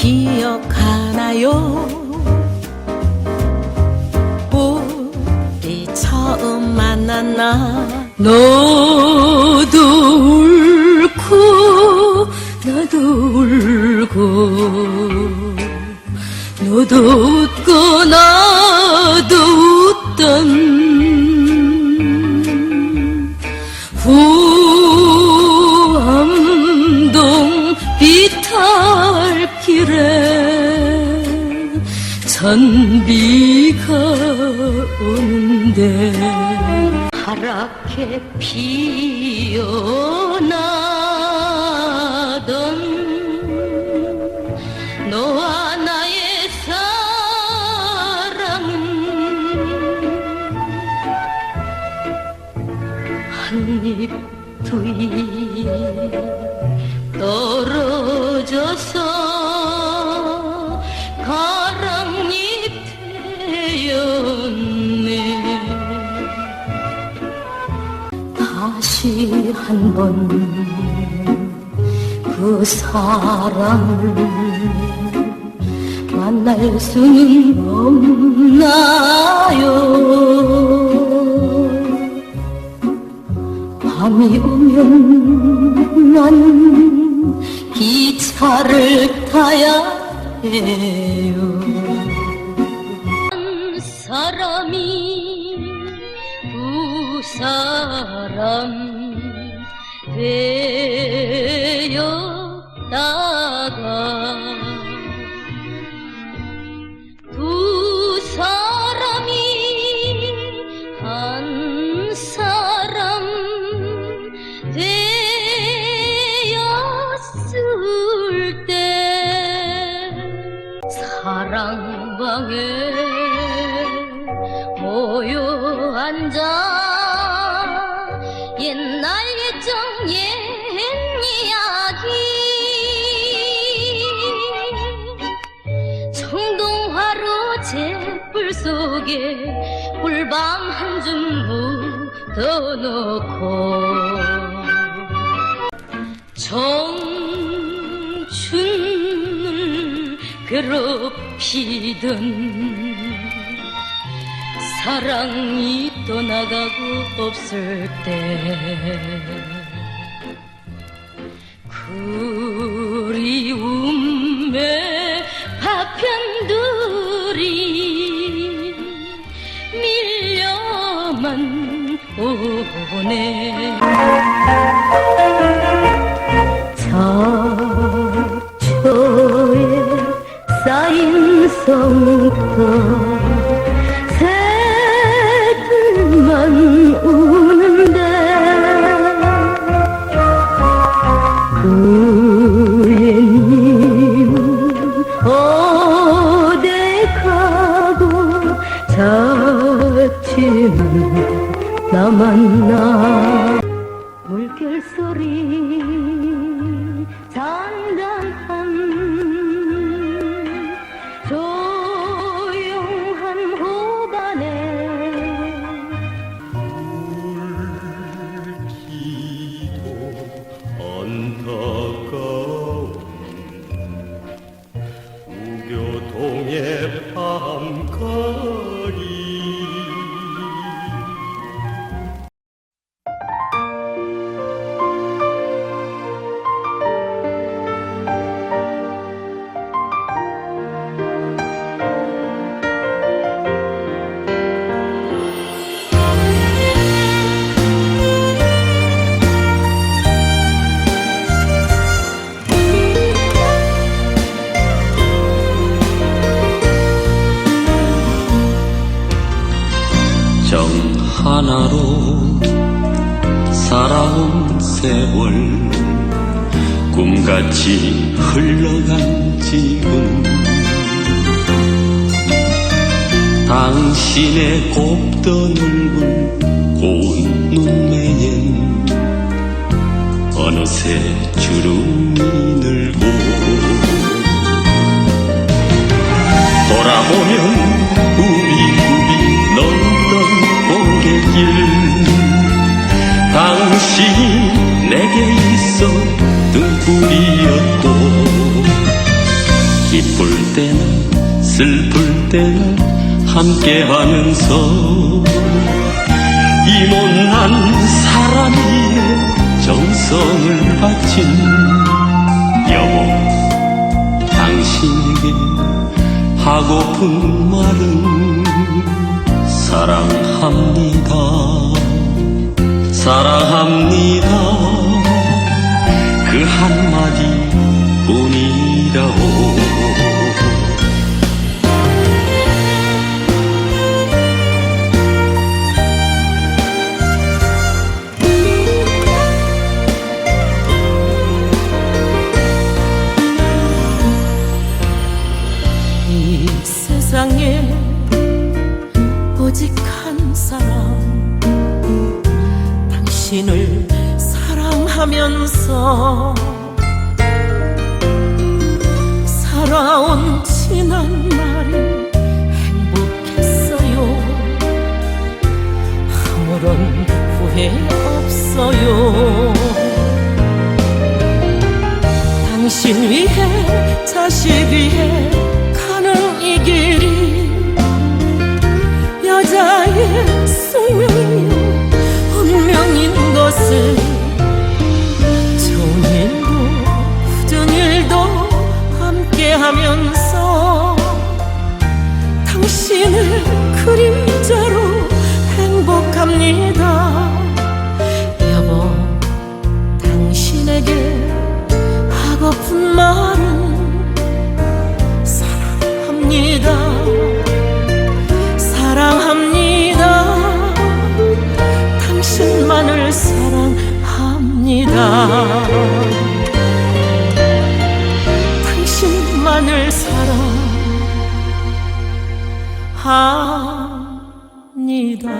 기억하나요? 우리 처음 만난 날 너도 울고 나도 울고 너도 웃고 나도 전비가 오는데 하얗게 피어나던 너와 나의 사랑은 한입 두입 떨어져서 가 다시 한 번 그 사람을 만날 수는 없나요? 밤이 오면 난 기차를 타야 해요. 두 사람 되었다가 두 사람이 한 사람 되었을 때 사랑방에 모여 앉아 속에 꿀밤 한 줌 묻어놓고 청춘을 괴롭히던 사랑이 떠나가고 없을 때 오네 저초에 쌓인 성도 물 정 하나로 살아온 세월 꿈같이 흘러간 지금. 당신의 곱던 얼굴 고운 눈매엔 어느새 주름이 늘고. 돌아보면 슬플 때나 함께 하면서 이 못난 사람 위에 정성을 바친 여보 당신에게 하고픈 말은 사랑합니다. 사랑합니다. 그 한마디 뿐이라오 세상에 오직 한 사람. 당신을 사랑하면서 살아온 지난 날이 행복했어요. 아무런 후회 없어요. 당신 위해 자식 위해 가 사랑합니다. 당신만을 사랑합니다